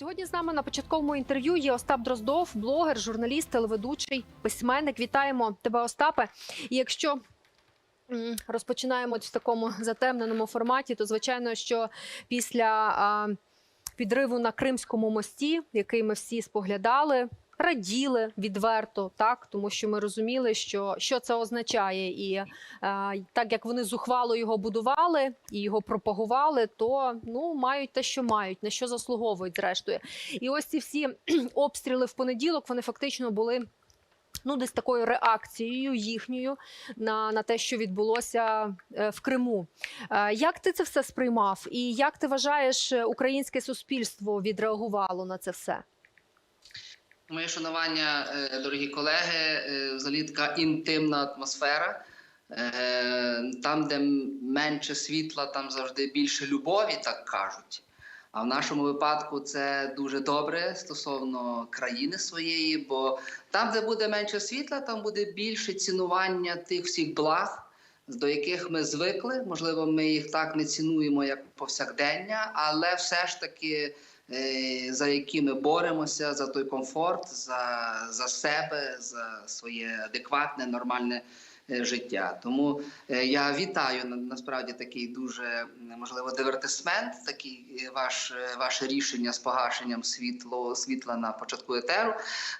Сьогодні з нами на початковому інтерв'ю є Остап Дроздов, блогер, журналіст, телеведучий, письменник. Вітаємо тебе, Остапе. І якщо розпочинаємо в такому затемненому форматі, то звичайно, що після підриву на Кримському мості, який ми всі споглядали. Раділи відверто, так тому що ми розуміли, що, що це означає, і е, так як вони зухвало його будували і його пропагували, то ну мають те, що мають, на що заслуговують, зрештою. І ось ці всі обстріли в понеділок вони фактично були. Ну, десь такою реакцією їхньою на, на те, що відбулося е, в Криму. Е, Як ти це все сприймав, і як ти вважаєш, е, українське суспільство відреагувало на це все? Моє шанування, е, дорогі колеги, е, взагалі така інтимна атмосфера. Е, Там, де менше світла, там завжди більше любові, так кажуть. А в нашому випадку це дуже добре стосовно країни своєї, бо там, де буде менше світла, там буде більше цінування тих всіх благ, до яких ми звикли. Можливо, ми їх так не цінуємо, як повсякдення, але все ж таки за які ми боремося, за той комфорт, за, за себе, за своє адекватне, нормальне е, життя. Тому е, я вітаю на- насправді такий дуже можливо дивертисмент, такий е, ваш, е, ваше рішення з погашенням світло, світла на початку етеру.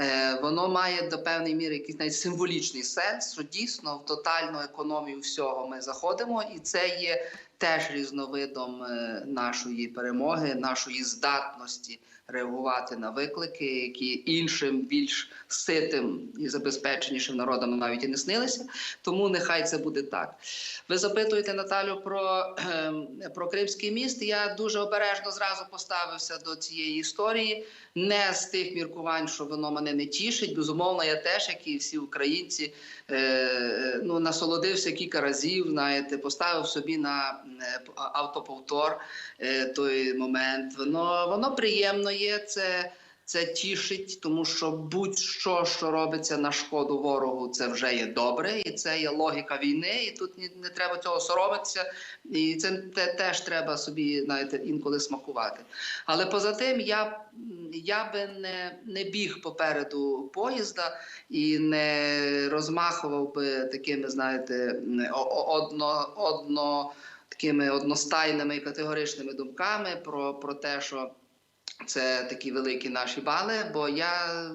Е, Воно має до певної міри якийсь навіть символічний сенс, що дійсно в тотальну економію всього ми заходимо, і це є теж різновидом е, нашої перемоги, нашої здатності реагувати на виклики, які іншим більш ситим і забезпеченішим народам навіть і не снилися. Тому нехай це буде так. Ви запитуєте Наталю про, ем, про Кримський міст. Я дуже обережно зразу поставився до цієї історії, не з тих міркувань, що воно мене не тішить. Безумовно, я теж, як і всі українці, е, ну, насолодився кілька разів, знаєте, поставив собі на е, автоповтор е, той момент. Воно, воно приємно є. Це, це тішить, тому що будь-що, що робиться на шкоду ворогу, це вже є добре, і це є логіка війни. І тут не, не треба цього соромитися. І це те, теж треба собі знаєте, інколи смакувати. Але поза тим, я, я би не, не біг попереду поїзда і не розмахував би такими, знаєте, одно, одно такими одностайними і категоричними думками про, про те, що це такі великі наші бали, бо я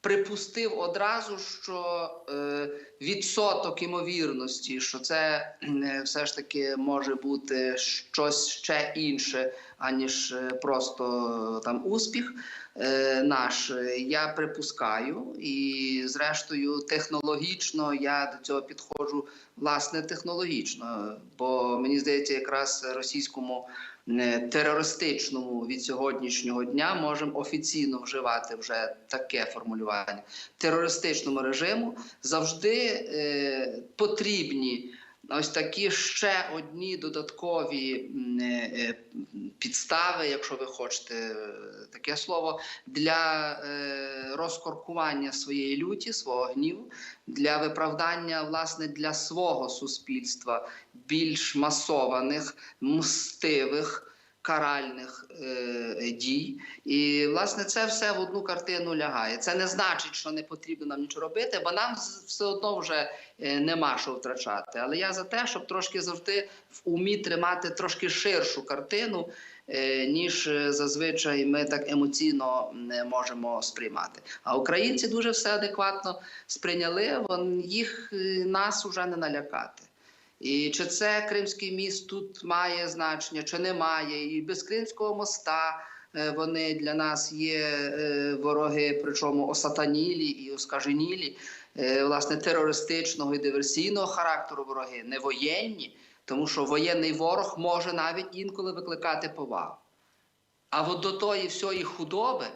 припустив одразу, що е, відсоток імовірності, що це е, все ж таки може бути щось ще інше, аніж е, просто там успіх наш. Я припускаю, і зрештою, технологічно я до цього підходжу власне технологічно, бо мені здається, якраз російському терористичному від сьогоднішнього дня можемо офіційно вживати вже таке формулювання терористичному режиму завжди е, потрібні. Ось такі ще одні додаткові е, е, підстави, якщо ви хочете е, таке слово, для розкоркування своєї люті, свого гніву, для виправдання власне для свого суспільства більш масованих, мстивих. Каральних е, дій, і власне це все в одну картину лягає. Це не значить, що не потрібно нам нічого робити, бо нам все одно вже е, нема що втрачати. Але я за те, щоб трошки завжди в умі тримати трошки ширшу картину, е, ніж е, зазвичай ми так емоційно не можемо сприймати. А українці дуже все адекватно сприйняли. Вон їх нас уже не налякати. І чи це Кримський міст тут має значення, чи не має, і без Кримського моста. е, Вони для нас є е, вороги, причому осатанілі і оскаженілі, е, власне, терористичного і диверсійного характеру вороги, не воєнні, тому що воєнний ворог може навіть інколи викликати повагу. А от до тої всієї худоби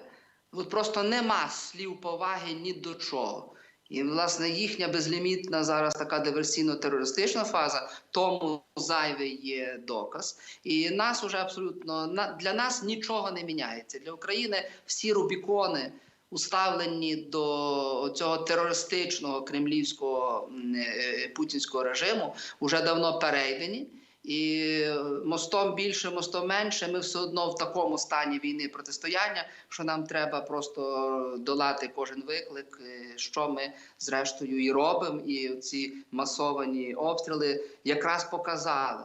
от просто нема слів поваги ні до чого. І, власне, їхня безлімітна зараз така диверсійно-терористична фаза, тому зайвий є доказ. І нас уже абсолютно для нас нічого не міняється. Для України всі рубікони уставлені до цього терористичного кремлівського е, путінського режиму, вже давно перейдені. І мостом більше, мостом менше. Ми все одно в такому стані війни протистояння, що нам треба просто долати кожен виклик, е, що ми зрештою і робимо. І ці масовані обстріли якраз показали.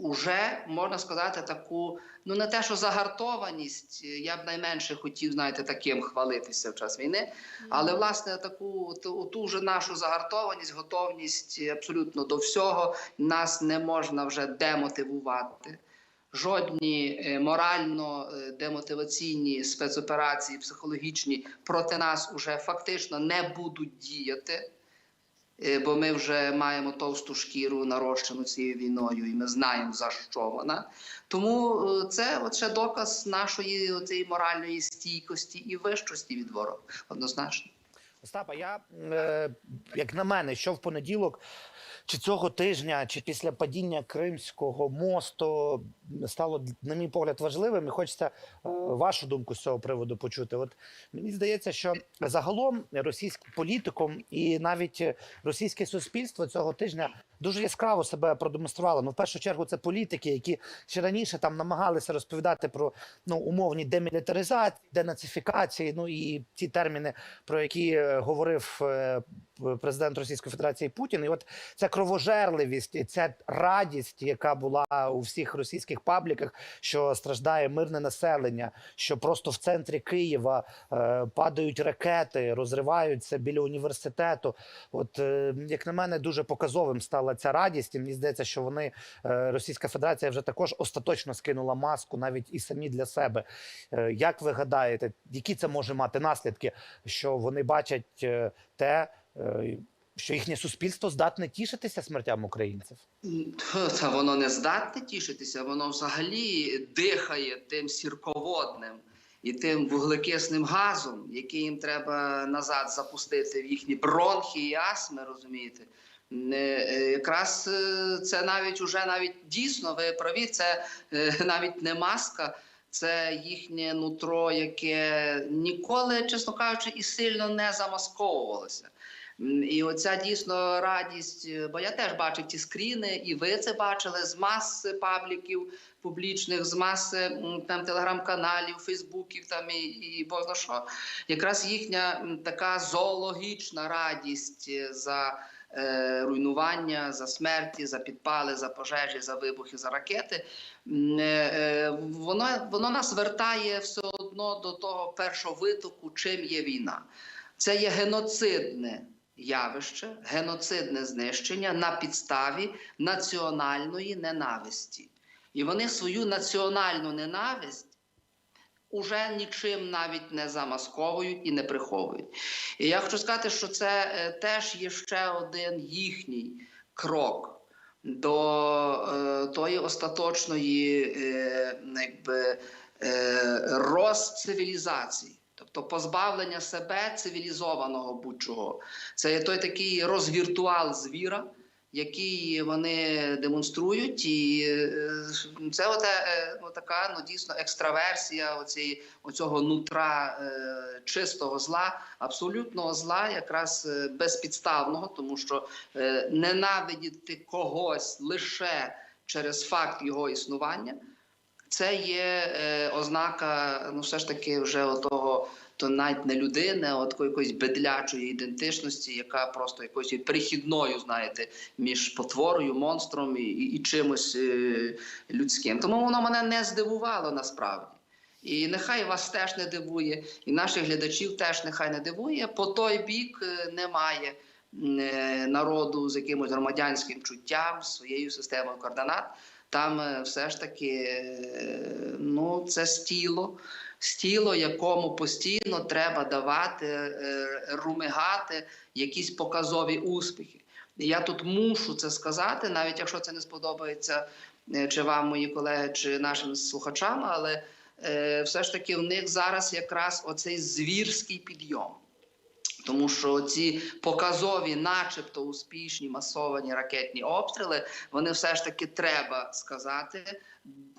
Уже можна сказати таку, ну не те, що загартованість. Я б найменше хотів, знаєте, таким хвалитися в час війни. Але власне таку ту, ту вже нашу загартованість, готовність абсолютно до всього нас не можна вже демотивувати. Жодні е, морально е, демотиваційні спецоперації, психологічні проти нас уже фактично не будуть діяти. Е, Бо ми вже маємо товсту шкіру нарощену цією війною, і ми знаємо за що вона. Тому е, це от ще доказ нашої цієї моральної стійкості і вищості від ворога. Однозначно. Остапа, я е, як на мене, що в понеділок, чи цього тижня, чи після падіння Кримського мосту стало, на мій погляд, важливим, і хочеться е, вашу думку з цього приводу почути. От мені здається, що загалом російським політиком і навіть російське суспільство цього тижня дуже яскраво себе продемонструвало. Ну, в першу чергу, це політики, які ще раніше там намагалися розповідати про ну умовні демілітаризації, денацифікації, ну і ті терміни, про які е, говорив е, президент Російської Федерації Путін. І от ця кровожерливість, і ця радість, яка була у всіх російських пабліках, що страждає мирне населення, що просто в центрі Києва е, падають ракети, розриваються біля університету. От е, як на мене, дуже показовим стала ця радість. І мені здається, що вони е, Російська Федерація вже також остаточно скинула маску навіть і самі для себе. Е, як ви гадаєте, які це може мати наслідки, що вони бачать е, те, що їхнє суспільство здатне тішитися смертям українців? Та воно не здатне тішитися, воно взагалі дихає тим сірководним і тим вуглекисним газом, який їм треба назад запустити в їхні бронхи і астми, розумієте? Е, якраз е, це навіть уже навіть дійсно, ви праві, це е, навіть не маска, це їхнє нутро, яке ніколи, чесно кажучи, і сильно не замасковувалося. І оця дійсно радість, бо я теж бачив ті скріни, і ви це бачили з маси пабліків публічних, з маси там телеграм-каналів, фейсбуків там і, і бозна що. Якраз їхня така зоологічна радість за руйнування, за смерті, за підпали, за пожежі, за вибухи, за ракети. е, е, Воно, воно нас вертає все одно до того першого витоку, чим є війна. Це є геноцидне явище, геноцидне знищення на підставі національної ненависті. І вони свою національну ненависть уже нічим навіть не замасковують і не приховують. І я хочу сказати, що це е, теж є ще один їхній крок до е, тої остаточної е, якби, розцивілізації. Тобто позбавлення себе цивілізованого будь-чого. Це є той такий розвіртуал звіра, який вони демонструють, і е, це оте, е, ну, ну, дійсно екстраверсія оцієї, оцього нутра е, чистого зла, абсолютного зла, якраз е, безпідставного, тому що е, ненавидіти когось лише через факт його існування. Це є е, ознака, ну все ж таки, вже отого, то навіть не людини, а от якоїсь бедлячої ідентичності, яка просто якоюсь є прихідною, знаєте, між потворою, монстром і, і, і чимось е, людським. Тому воно мене не здивувало насправді. І нехай вас теж не дивує, і наших глядачів теж нехай не дивує. По той бік е, немає е, народу з якимось громадянським чуттям, своєю системою координат. Там е, все ж таки ну, це стіло, стіло, якому постійно треба давати, е, румигати якісь показові успіхи. І я тут мушу це сказати, навіть якщо це не сподобається е, чи вам, мої колеги, чи нашим слухачам, але е, все ж таки в них зараз якраз оцей звірський підйом. Тому що ці показові, начебто успішні масовані ракетні обстріли, вони все ж таки треба сказати,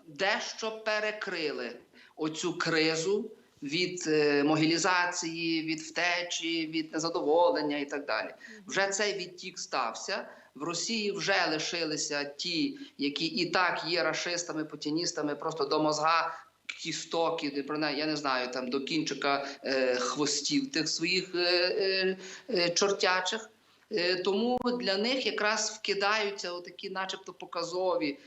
дещо перекрили оцю кризу від е, могілізації, від втечі, від незадоволення і так далі. Вже цей відтік стався. В Росії вже лишилися ті, які і так є рашистами, путіністами, просто до мозга кісток, і я не знаю, там до кінчика е, хвостів тих своїх е, е, е, чортячих. Е, тому для них якраз вкидаються отакі, начебто, показові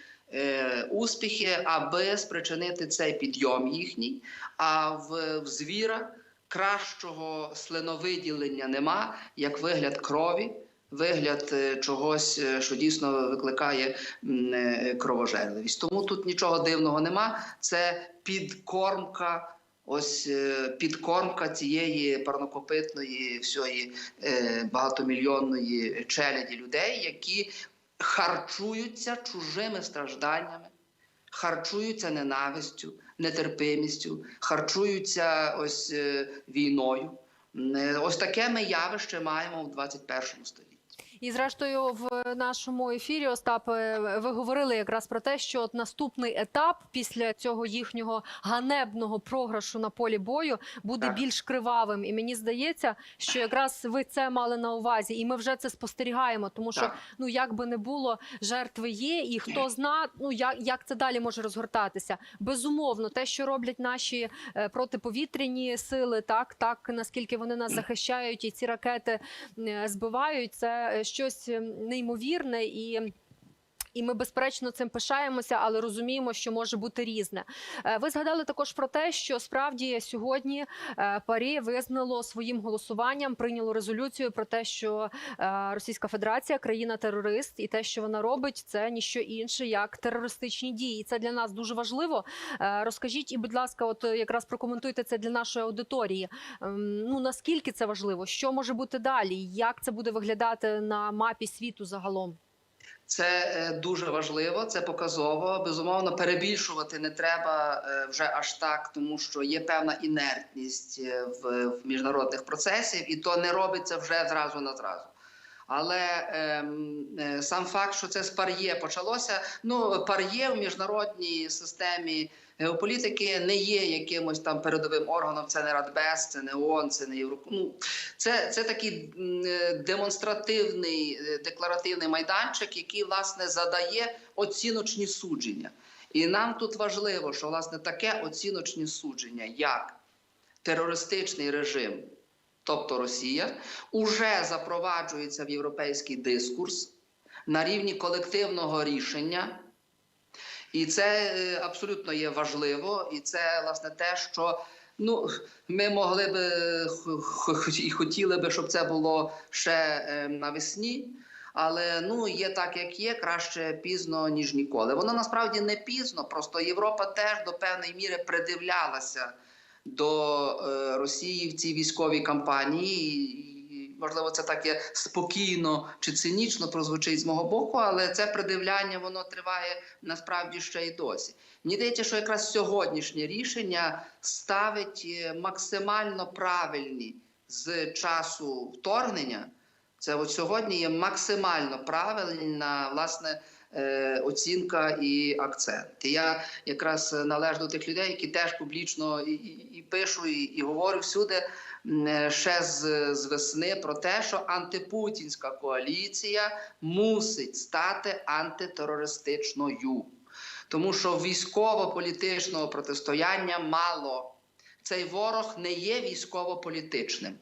успіхи, аби спричинити цей підйом їхній. А в, в звіра кращого слиновиділення нема, як вигляд крові. Вигляд е, чогось, е, що дійсно викликає е, кровожерливість. Тому тут нічого дивного нема. Це підкормка, ось е, підкормка цієї парнокопитної, всієї е, багатомільйонної челяді людей, які харчуються чужими стражданнями, харчуються ненавистю, нетерпимістю, харчуються ось е, війною. Е, Ось таке ми явище маємо в 21 столітті. І зрештою, в нашому ефірі Остапе, ви говорили якраз про те, що от наступний етап після цього їхнього ганебного програшу на полі бою буде Так. більш кривавим. І мені здається, що якраз ви це мали на увазі, і ми вже це спостерігаємо, тому що Так. ну як би не було, жертви є, і хто зна, ну як, як це далі може розгортатися. Безумовно, те, що роблять наші е, протиповітряні сили, так так наскільки вони нас захищають, і ці ракети е, збивають, це е, щось е, неймовірне і. І ми безперечно цим пишаємося, але розуміємо, що може бути різне. Е, Ви згадали також про те, що справді сьогодні е, Парі визнало своїм голосуванням, прийняло резолюцію про те, що е, Російська Федерація країна-терорист, і те, що вона робить, це ніщо інше як терористичні дії. І це для нас дуже важливо. Розкажіть і, будь ласка, от якраз прокоментуйте це для нашої аудиторії. Ем, Ну наскільки це важливо? Що може бути далі? Як це буде виглядати на мапі світу загалом? Це е, дуже важливо, це показово. Безумовно, перебільшувати не треба е, вже аж так, тому що є певна інертність е, в, в міжнародних процесів, і то не робиться вже зразу на зразу. Але ем, е, сам факт, що це з пар'є почалося. Ну, пар'є в міжнародній системі геополітики не є якимось там передовим органом. Це не Радбез, це не ООН, це не Євро... Ну, це, це такий е, демонстративний е, декларативний майданчик, який власне задає оціночні судження. І нам тут важливо, що власне таке оціночні судження, як терористичний режим, тобто Росія, уже запроваджується в європейський дискурс на рівні колективного рішення. І це е, абсолютно є важливо, і це власне те, що ну ми могли хо- і хотіли би, щоб це було ще е, навесні. Але ну є так, як є, краще пізно ніж ніколи. Воно насправді не пізно. Просто Європа теж до певної міри придивлялася до е, Росії в цій військовій кампанії. Можливо, це так є спокійно чи цинічно прозвучить з мого боку, але це придивляння воно триває насправді ще й досі. Мені здається, що якраз сьогоднішнє рішення ставить е, максимально правильні з часу вторгнення. Це от сьогодні є максимально правильна власне е, оцінка і акцент. І я якраз належу до тих людей, які теж публічно і, і, і пишу, і, і говорю всюди ще з, з весни про те, що антипутінська коаліція мусить стати антитерористичною, тому що військово-політичного протистояння мало. Цей ворог не є військово-політичним.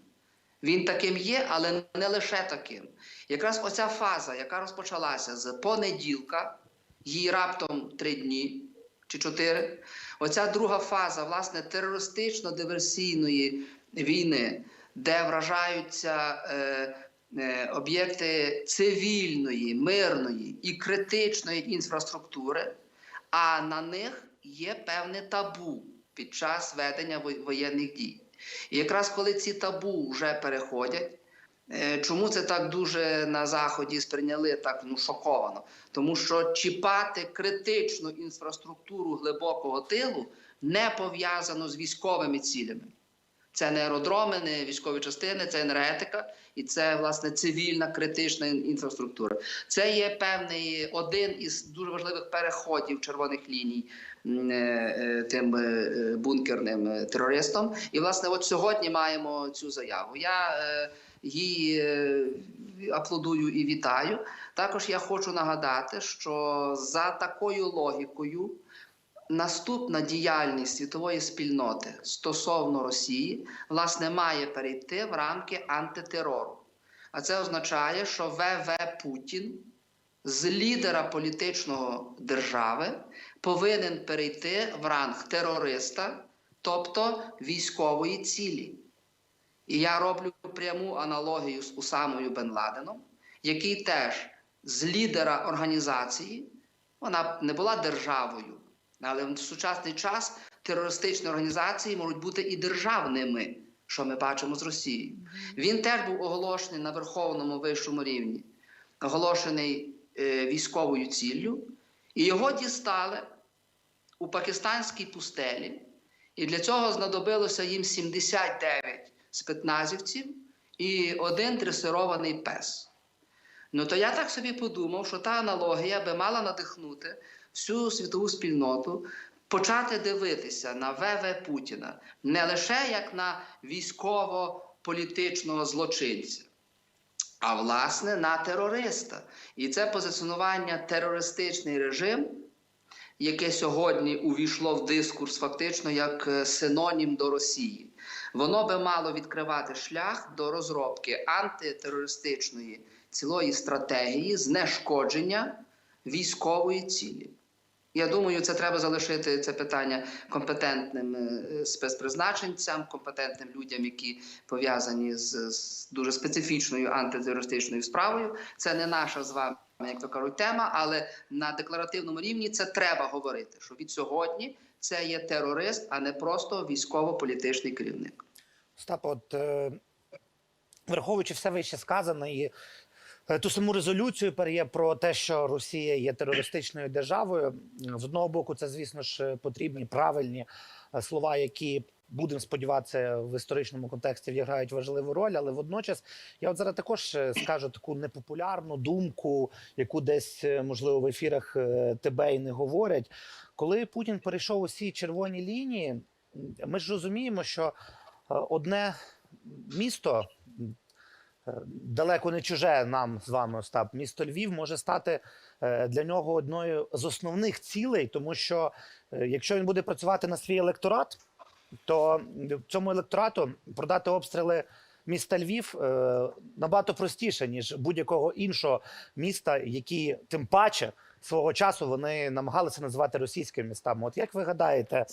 Він таким є, але не лише таким. Якраз оця фаза, яка розпочалася з понеділка, їй раптом три дні чи чотири. Оця друга фаза, власне, терористично-диверсійної війни, де вражаються е, е, об'єкти цивільної, мирної і критичної інфраструктури, а на них є певне табу під час ведення воєнних дій. І якраз коли ці табу вже переходять, е, чому це так дуже на заході сприйняли так ну шоковано? Тому що чіпати критичну інфраструктуру глибокого тилу не пов'язано з військовими цілями. Це не аеродроми, не військові частини, це енергетика і це власне цивільна критична інфраструктура. Це є певний один із дуже важливих переходів червоних ліній е, е, тим е, бункерним терористом. І власне, от сьогодні маємо цю заяву. Я її аплодую і вітаю. Також я хочу нагадати, що за такою логікою наступна діяльність світової спільноти стосовно Росії власне має перейти в рамки антитерору. А це означає, що ВВ Путін з лідера політичного держави повинен перейти в ранг терориста, тобто військової цілі. І я роблю пряму аналогію з Усамою Бен Ладеном, який теж з лідера організації, вона не була державою, але в сучасний час терористичні організації можуть бути і державними, що ми бачимо з Росією. Він теж був оголошений на верховному вищому рівні, оголошений е, військовою ціллю, і його дістали у пакистанській пустелі. І для цього знадобилося їм 79 спецназівців і один дресирований пес. Ну то я так собі подумав, що та аналогія би мала надихнути всю світову спільноту почати дивитися на ВВ Путіна не лише як на військово-політичного злочинця, а власне на терориста. І це позиціонування терористичний режим, яке сьогодні увійшло в дискурс фактично як е, синонім до Росії. Воно би мало відкривати шлях до розробки антитерористичної цілої стратегії знешкодження військової цілі. Я думаю, це треба залишити це питання компетентним е, спецпризначенцям, компетентним людям, які пов'язані з, з дуже специфічною антитерористичною справою. Це не наша з вами, як то кажуть, тема, але на декларативному рівні це треба говорити. Що від сьогодні це є терорист, а не просто військово-політичний керівник. Остап, от е, враховуючи все вище сказане і ту саму резолюцію переє про те, що Росія є терористичною державою. З одного боку, це, звісно ж, потрібні правильні е, слова, які. Будемо сподіватися, в історичному контексті відіграють важливу роль, але водночас я от зараз також е, скажу таку непопулярну думку, яку десь е, можливо в ефірах е, тебе і не говорять. Коли Путін перейшов усі червоні лінії, ми ж розуміємо, що е, одне місто е, далеко не чуже нам з вами, Остап, місто Львів може стати е, для нього одною з основних цілей, тому що е, якщо він буде працювати на свій електорат, то цьому електорату продати обстріли міста Львів е, набагато простіше, ніж будь-якого іншого міста, які тим паче свого часу вони намагалися називати російськими містами. От як ви гадаєте,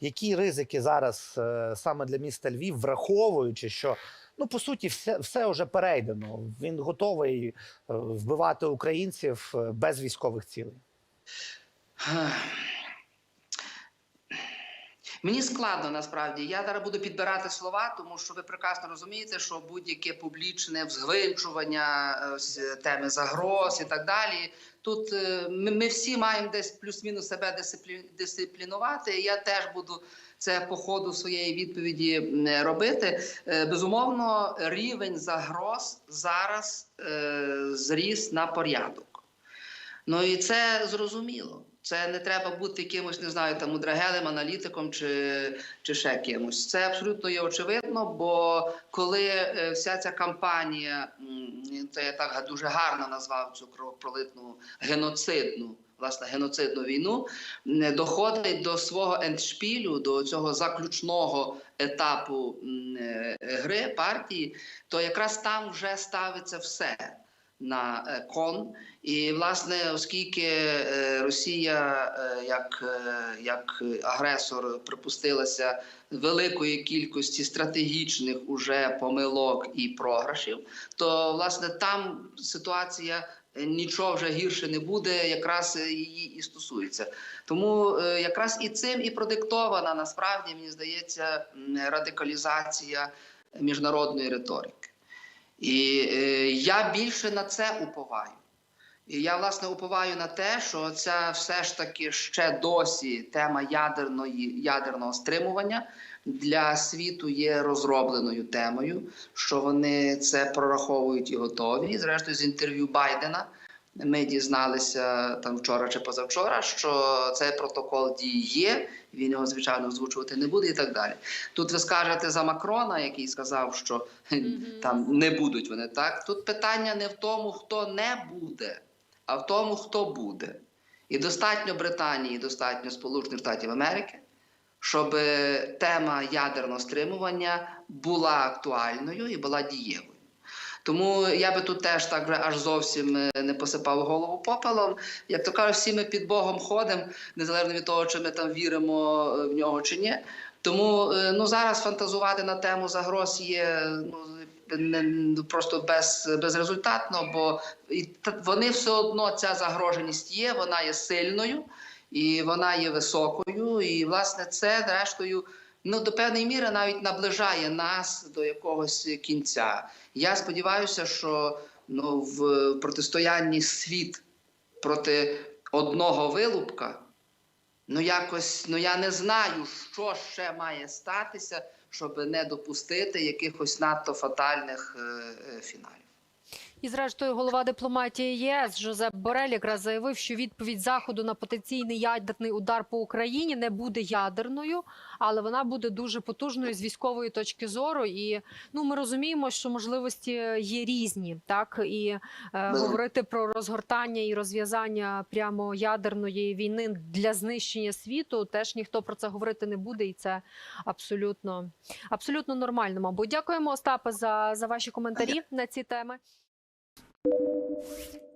які ризики зараз е, саме для міста Львів, враховуючи, що ну по суті все, все вже перейдено. Він готовий е, вбивати українців е, без військових цілей. Мені складно насправді. Я зараз буду підбирати слова, тому що ви прекрасно розумієте, що будь-яке публічне взвинчування е, теми загроз і так далі. Тут е, ми, всі маємо десь плюс-мінус себе дисциплі, дисциплінувати. Я теж буду це по ходу своєї відповіді робити. Е, Безумовно, рівень загроз зараз зріс на порядок. Ну і це зрозуміло. Це не треба бути якимось, не знаю, там мудрагелем, аналітиком чи, чи ще кимось. Це абсолютно є очевидно. Бо коли е, вся ця кампанія, це я так дуже гарно назвав цю кровопролитну геноцидну. Власне, геноцидну війну доходить до свого ендшпілю, до цього заключного етапу е, гри партії, то якраз там вже ставиться все на е, кон. І власне, оскільки е, Росія е, як, як агресор припустилася великої кількості стратегічних уже помилок і програшів, то власне там ситуація. Нічого вже гірше не буде, якраз її і стосується. Тому якраз і цим і продиктована насправді мені здається радикалізація міжнародної риторики. І е, я більше на це уповаю. І я власне уповаю на те, що ця все ж таки ще досі тема ядерної ядерного стримування для світу є розробленою темою, що вони це прораховують і готові. І, зрештою, з інтерв'ю Байдена Ми дізналися там вчора чи позавчора, що цей протокол дії є. Він його звичайно озвучувати не буде, і так далі. Тут ви скажете за Макрона, який сказав, що Мгм. там не будуть вони так. Тут питання не в тому, хто не буде, а в тому, хто буде. І достатньо Британії, достатньо Сполучених Штатів Америки, щоб тема ядерного стримування була актуальною і була дієвою. Тому я би тут теж так вже аж зовсім е, не посипав голову попелом. Як то кажуть, всі ми під Богом ходимо, незалежно від того, чи ми там віримо е, в нього чи ні. Тому е, ну зараз фантазувати на тему загроз є ну не ну, просто без, безрезультатно, бо і вони все одно ця загроженість є, вона є сильною і вона є високою. І власне це зрештою ну до певної міри навіть наближає нас до якогось кінця. Я сподіваюся, що ну в протистоянні світ проти одного вилупка. Ну, якось, ну я не знаю, що ще має статися, щоб не допустити якихось надто фатальних е, е, фіналів. І зрештою, голова дипломатії ЄС Жозеп Борель якраз заявив, що відповідь заходу на потенційний ядерний удар по Україні не буде ядерною, але вона буде дуже потужною з військової точки зору. І ну ми розуміємо, що можливості є різні, так і е, говорити про розгортання і розв'язання прямо ядерної війни для знищення світу. Теж ніхто про це говорити не буде, і це абсолютно абсолютно нормально. Мабуть, дякуємо Остапе за, за ваші коментарі на ці теми. you